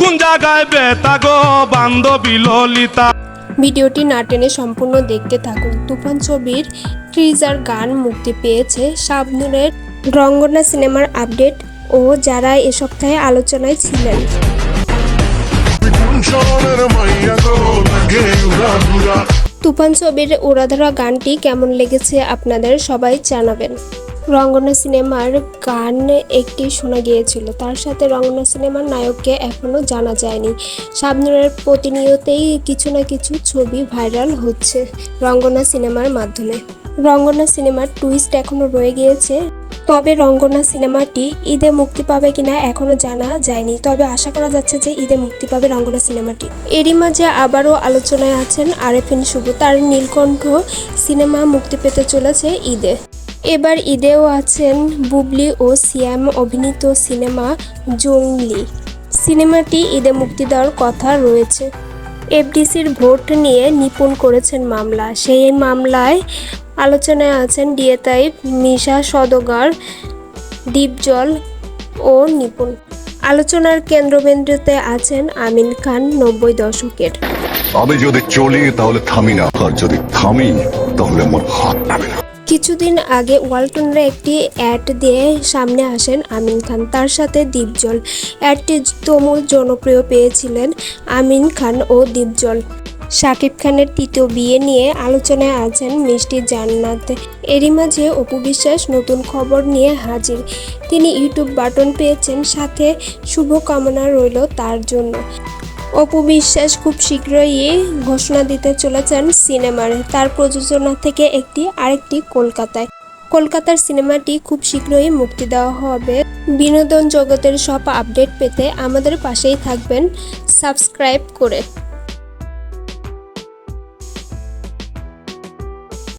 কোন জায়গায় বেতা গো বান্ধবী ললিতা? ভিডিওটি না টেনে সম্পূর্ণ দেখতে থাকুন। তুফান ছবির ট্রিজার গান মুক্তি পেয়েছে শাবনুরের রঙ্গনা সিনেমার আপডেট ও যারা এ সপ্তাহে আলোচনায় ছিলেন। তুফান ছবির উড়াধরা গানটি কেমন লেগেছে আপনাদের সবাই জানাবেন। রঙ্গনা সিনেমার গান একটি শোনা গিয়েছিল। তার সাথে রঙ্গনা সিনেমার নায়ককে এখনও জানা যায়নি। শাবনুরের প্রতিনিয়তেই কিছু না কিছু ছবি ভাইরাল হচ্ছে রঙ্গনা সিনেমার মাধ্যমে। রঙ্গনা সিনেমার টুইস্ট এখনও রয়ে গিয়েছে। তবে রঙ্গনা সিনেমাটি ঈদে মুক্তি পাবে কিনা এখনও জানা যায়নি। তবে আশা করা যাচ্ছে যে ঈদে মুক্তি পাবে রঙ্গনা সিনেমাটি। এরই মাঝে আবারও আলোচনায় আছেন আরেফিন শুভ। তার নীলকণ্ঠ সিনেমা মুক্তি পেতে চলেছে ঈদে। এবার ঈদেও আছেন বুবলি ও সিয়াম অভিনীত সিনেমা জংলি। সিনেমাটি ঈদে মুক্তি দেওয়ার কথা রয়েছে। এফডিসির ভোট নিয়ে নিপুণ করেছেন মামলা। সেই মামলায় আলোচনায় আছেন ডিএতাই মিশা সদগার, দীপজল ও নিপুণ। আলোচনার কেন্দ্রবিন্দুতে আছেন আমিন খান নব্বই দশকের। আমি যদি চলি তাহলে থামি না। আর যদি থামি, তাহলে আমার হাত নামে না। কিছুদিন আগে ওয়ালটনের একটি অ্যাড দিয়ে সামনে আসেন আমিন খান, তার সাথে দীপজল। অ্যাডটি তুমুল জনপ্রিয় পেয়েছিলেন আমিন খান ও দীপজল। শাকিব খানের তৃতীয় বিয়ে নিয়ে আলোচনায় আছেন মিষ্টি জান্নাত। এরই মাঝে অপু বিশ্বাস নতুন খবর নিয়ে হাজির। তিনি ইউটিউব বাটন পেয়েছেন, সাথে শুভকামনা রইল তার জন্য। অপু বিশ্বাস খুব শীঘ্রই ঘোষণা দিতে চলেছেন সিনেমার। তার প্রযোজনা থেকে একটি আরেকটি কলকাতায়। কলকাতার সিনেমাটি খুব শীঘ্রই মুক্তি দেওয়া হবে। বিনোদন জগতের সব আপডেট পেতে আমাদের পাশেই থাকবেন। সাবস্ক্রাইব করে।